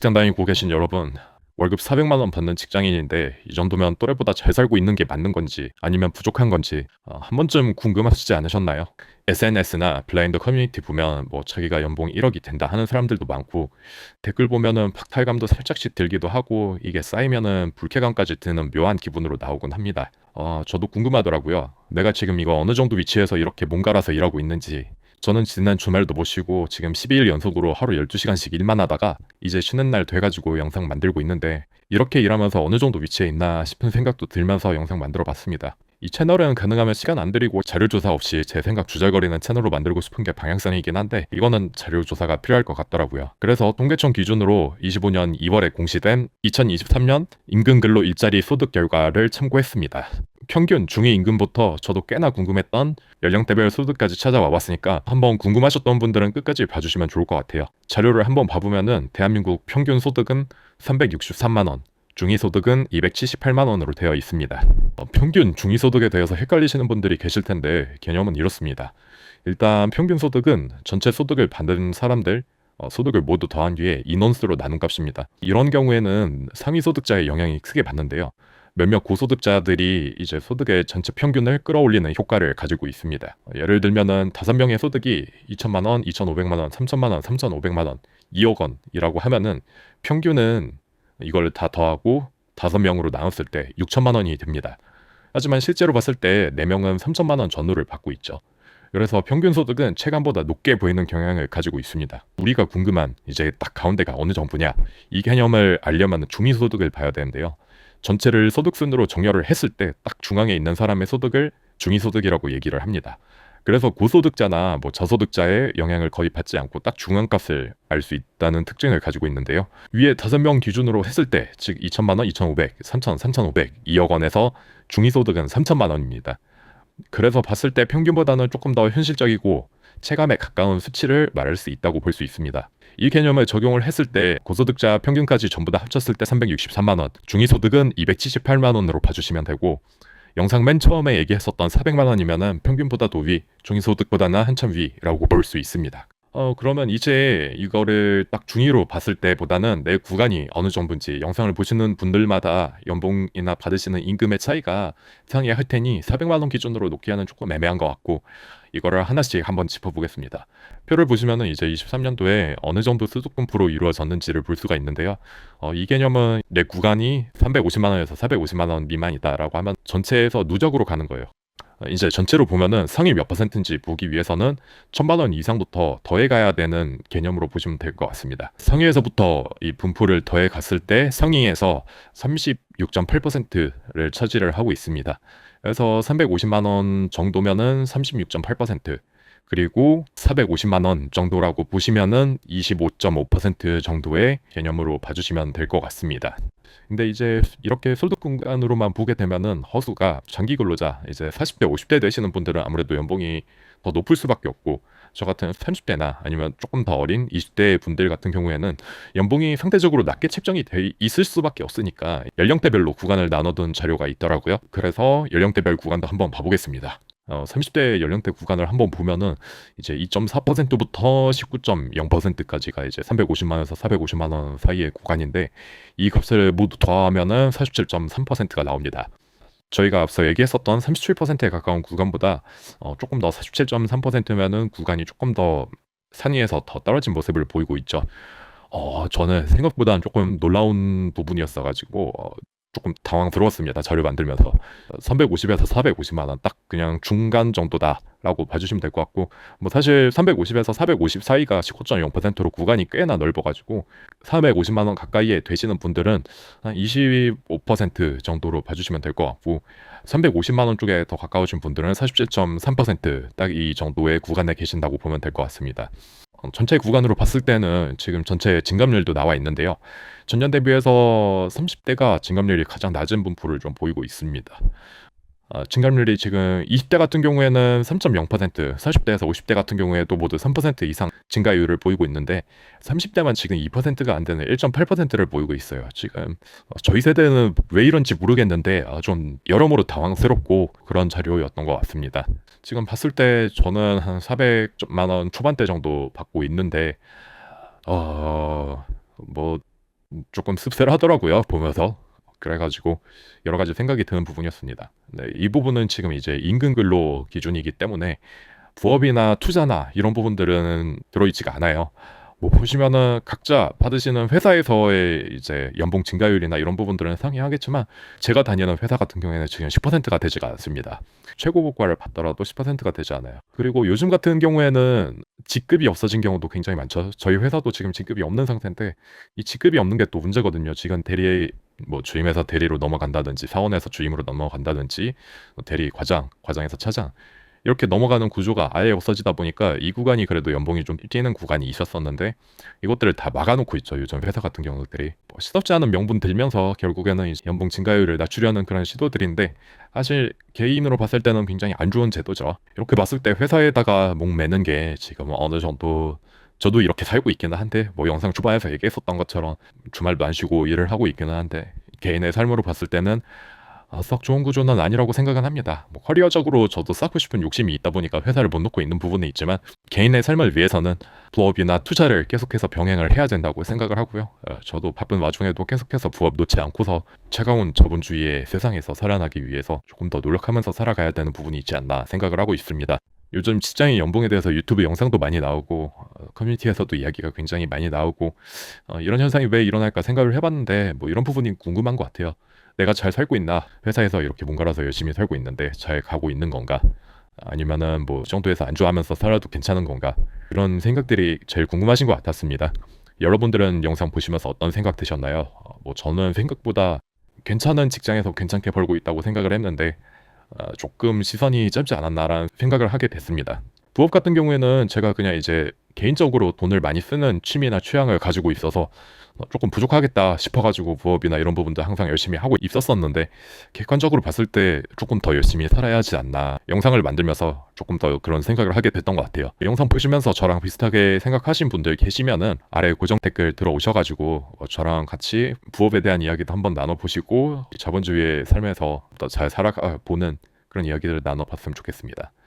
직장 다니고 계신 여러분, 월급 400만 원 받는 직장인인데 이 정도면 또래보다 잘 살고 있는 게 맞는 건지 아니면 부족한 건지 어, 한 번쯤 궁금하시지 않으셨나요? SNS나 블라인드 커뮤니티 보면 뭐 자기가 연봉 1억이 된다 하는 사람들도 많고 댓글 보면은 박탈감도 살짝씩 들기도 하고 이게 쌓이면은 불쾌감까지 드는 묘한 기분으로 나오곤 합니다. 어, 저도 궁금하더라고요. 내가 지금 이거 어느 정도 위치에서 이렇게 몸갈아서 일하고 있는지 저는 지난 주말도 못 쉬고 지금 12일 연속으로 하루 12시간씩 일만 하다가 이제 쉬는 날 돼가지고 영상 만들고 있는데 이렇게 일하면서 어느 정도 위치에 있나 싶은 생각도 들면서 영상 만들어 봤습니다. 이 채널은 가능하면 시간 안 들이고 자료조사 없이 제 생각 주절거리는 채널로 만들고 싶은 게 방향성이긴 한데 이거는 자료조사가 필요할 것 같더라고요. 그래서 통계청 기준으로 25년 2월에 공시된 2023년 임금 근로 일자리 소득 결과를 참고했습니다. 평균 중위 임금부터 저도 꽤나 궁금했던 연령대별 소득까지 찾아와 봤으니까 한번 궁금하셨던 분들은 끝까지 봐주시면 좋을 것 같아요. 자료를 한번 봐보면은 대한민국 평균 소득은 363만 원, 중위소득은 278만 원으로 되어 있습니다. 어, 평균 중위소득에 대해서 헷갈리시는 분들이 계실 텐데 개념은 이렇습니다. 일단 평균 소득은 전체 소득을 받는 사람들 어, 소득을 모두 더한 뒤에 인원수로 나눈 값입니다. 이런 경우에는 상위 소득자의 영향이 크게 받는데요. 몇몇 고소득자들이 이제 소득의 전체 평균을 끌어올리는 효과를 가지고 있습니다. 예를 들면은 다섯 명의 소득이 2천만 원, 2,500만 원, 3천만 원, 3,500만 원, 2억 원이라고 하면은 평균은 이걸 다 더하고 다섯 명으로 나눴을 때 6천만 원이 됩니다. 하지만 실제로 봤을 때 4명은 3천만 원 전후를 받고 있죠. 그래서 평균 소득은 체감보다 높게 보이는 경향을 가지고 있습니다. 우리가 궁금한 이제 딱 가운데가 어느 정도냐 이 개념을 알려면 중위 소득을 봐야 되는데요. 전체를 소득순으로 정렬을 했을 때 딱 중앙에 있는 사람의 소득을 중위소득이라고 얘기를 합니다. 그래서 고소득자나 뭐 저소득자의 영향을 거의 받지 않고 딱 중앙값을 알 수 있다는 특징을 가지고 있는데요. 위에 다섯 명 기준으로 했을 때, 즉 2천만 원, 2,500, 3천, 3,500, 2억 원에서 중위소득은 3천만 원입니다. 그래서 봤을 때 평균보다는 조금 더 현실적이고 체감에 가까운 수치를 말할 수 있다고 볼 수 있습니다. 이 개념을 적용을 했을 때 고소득자 평균까지 전부 다 합쳤을 때 363만 원, 중위소득은 278만 원으로 봐주시면 되고 영상 맨 처음에 얘기했었던 400만 원이면은 평균보다도 위, 중위소득보다는 한참 위라고 볼 수 있습니다. 어 그러면 이제 이거를 딱 중위로 봤을 때보다는 내 구간이 어느 정도인지 영상을 보시는 분들마다 연봉이나 받으시는 임금의 차이가 상이할 테니 400만 원 기준으로 놓기에는 조금 애매한 것 같고 이거를 하나씩 한번 짚어보겠습니다. 표를 보시면은 이제 23년도에 어느 정도 수득 분포로 이루어졌는지를 볼 수가 있는데요. 어, 이 개념은 내 구간이 350만 원에서 450만 원 미만이다라고 하면 전체에서 누적으로 가는 거예요. 어, 이제 전체로 보면은 상위 몇 퍼센트인지 보기 위해서는 천만 원 이상부터 더해 가야 되는 개념으로 보시면 될 것 같습니다. 상위에서부터 이 분포를 더해 갔을 때 상위에서 36.8%를 차지를 하고 있습니다. 그래서 350만 원 정도면은 36.8% 그리고 450만 원 정도라고 보시면은 25.5% 정도의 개념으로 봐주시면 될 것 같습니다. 근데 이제 이렇게 소득 공간으로만 보게 되면은 허수가 장기 근로자 이제 40대 50대 되시는 분들은 아무래도 연봉이 더 높을 수밖에 없고 저 같은 30대나 아니면 조금 더 어린 20대 분들 같은 경우에는 연봉이 상대적으로 낮게 책정이 돼 있을 수밖에 없으니까 연령대별로 구간을 나눠둔 자료가 있더라고요. 그래서 연령대별 구간도 한번 봐보겠습니다. 어, 30대 연령대 구간을 한번 보면은 이제 2.4%부터 19.0%까지가 이제 350만 원에서 450만 원 사이의 구간인데 이 값을 모두 더하면은 47.3%가 나옵니다. 저희가 앞서 얘기했었던 37%에 가까운 구간보다 어, 조금 더 47.3%면은 구간이 조금 더 산위에서 더 떨어진 모습을 보이고 있죠. 어, 저는 생각보다는 조금 놀라운 부분이었어가지고 어, 조금 당황스러웠습니다. 자료 만들면서 350에서 450만 원 딱 그냥 중간 정도다라고 봐주시면 될 것 같고 뭐 사실 350에서 450 사이가 19.0%로 구간이 꽤나 넓어가지고 450만 원 가까이에 되시는 분들은 한 25% 정도로 봐주시면 될 것 같고 350만 원 쪽에 더 가까우신 분들은 47.3%딱 이 정도의 구간에 계신다고 보면 될 것 같습니다. 어, 전체 구간으로 봤을 때는 지금 전체 증감률도 나와 있는데요. 전년 대비해서 30대가 증감률이 가장 낮은 분포를 좀 보이고 있습니다. 어, 증감률이 지금 20대 같은 경우에는 3.0%, 40대에서 50대 같은 경우에도 모두 3% 이상 증가율을 보이고 있는데 30대만 지금 2%가 안 되는 1.8%를 보이고 있어요. 지금 어, 저희 세대는 왜 이런지 모르겠는데 어, 좀 여러모로 당황스럽고 그런 자료였던 것 같습니다. 지금 봤을 때 저는 한 400만 원 초반대 정도 받고 있는데 어 뭐 조금 씁쓸하더라고요 보면서 그래가지고 여러 가지 생각이 드는 부분이었습니다. 네, 이 부분은 지금 이제 임금 근로 기준이기 때문에 부업이나 투자나 이런 부분들은 들어있지가 않아요. 뭐 보시면은 각자 받으시는 회사에서의 이제 연봉 증가율이나 이런 부분들은 상이하겠지만 제가 다니는 회사 같은 경우에는 지금 10%가 되지가 않습니다. 최고 고과를 받더라도 10%가 되지 않아요. 그리고 요즘 같은 경우에는 직급이 없어진 경우도 굉장히 많죠. 저희 회사도 지금 직급이 없는 상태인데 이 직급이 없는 게 또 문제거든요. 지금 대리 뭐 주임에서 대리로 넘어간다든지 사원에서 주임으로 넘어간다든지 뭐 대리 과장, 과장에서 차장 이렇게 넘어가는 구조가 아예 없어지다 보니까 이 구간이 그래도 연봉이 좀 뛰는 구간이 있었었는데 이것들을 다 막아놓고 있죠. 요즘 회사 같은 경우들이 뭐 시덥지 않은 명분 들면서 결국에는 연봉 증가율을 낮추려는 그런 시도들인데 사실 개인으로 봤을 때는 굉장히 안 좋은 제도죠. 이렇게 봤을 때 회사에다가 목 매는 게 지금 어느 정도 저도 이렇게 살고 있기는 한데 뭐 영상 초반에서 얘기했었던 것처럼 주말도 안 쉬고 일을 하고 있기는 한데 개인의 삶으로 봤을 때는 아, 썩 좋은 구조는 아니라고 생각은 합니다. 뭐 커리어적으로 저도 쌓고 싶은 욕심이 있다 보니까 회사를 못 놓고 있는 부분이 있지만 개인의 삶을 위해서는 부업이나 투자를 계속해서 병행을 해야 된다고 생각을 하고요. 어, 저도 바쁜 와중에도 계속해서 부업 놓지 않고서 차가운 저분주의의 세상에서 살아나기 위해서 조금 더 노력하면서 살아가야 되는 부분이 있지 않나 생각을 하고 있습니다. 요즘 직장인 연봉에 대해서 유튜브 영상도 많이 나오고 어, 커뮤니티에서도 이야기가 굉장히 많이 나오고 어, 이런 현상이 왜 일어날까 생각을 해봤는데 뭐 이런 부분이 궁금한 것 같아요. 내가 잘 살고 있나? 회사에서 이렇게 뭔가라서 열심히 살고 있는데 잘 가고 있는 건가? 아니면은 뭐이 정도에서 안좋아하면서 살아도 괜찮은 건가? 그런 생각들이 제일 궁금하신 것 같았습니다. 여러분들은 영상 보시면서 어떤 생각 드셨나요? 어, 뭐 저는 생각보다 괜찮은 직장에서 괜찮게 벌고 있다고 생각을 했는데 어, 조금 시선이 짧지 않았나라는 생각을 하게 됐습니다. 부업 같은 경우에는 제가 그냥 이제 개인적으로 돈을 많이 쓰는 취미나 취향을 가지고 있어서 어, 조금 부족하겠다 싶어가지고 부업이나 이런 부분도 항상 열심히 하고 있었었는데 객관적으로 봤을 때 조금 더 열심히 살아야 하지 않나 영상을 만들면서 조금 더 그런 생각을 하게 됐던 것 같아요. 영상 보시면서 저랑 비슷하게 생각하신 분들 계시면은 아래 고정 댓글 들어오셔가지고 어, 저랑 같이 부업에 대한 이야기도 한번 나눠보시고 자본주의의 삶에서 더 잘 살아보는 그런 이야기를 나눠봤으면 좋겠습니다. 어,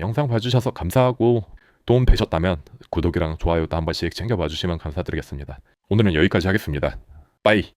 영상 봐주셔서 감사하고 도움 되셨다면 구독이랑 좋아요도 한 번씩 챙겨봐 주시면 감사드리겠습니다. 오늘은 여기까지 하겠습니다. 빠이.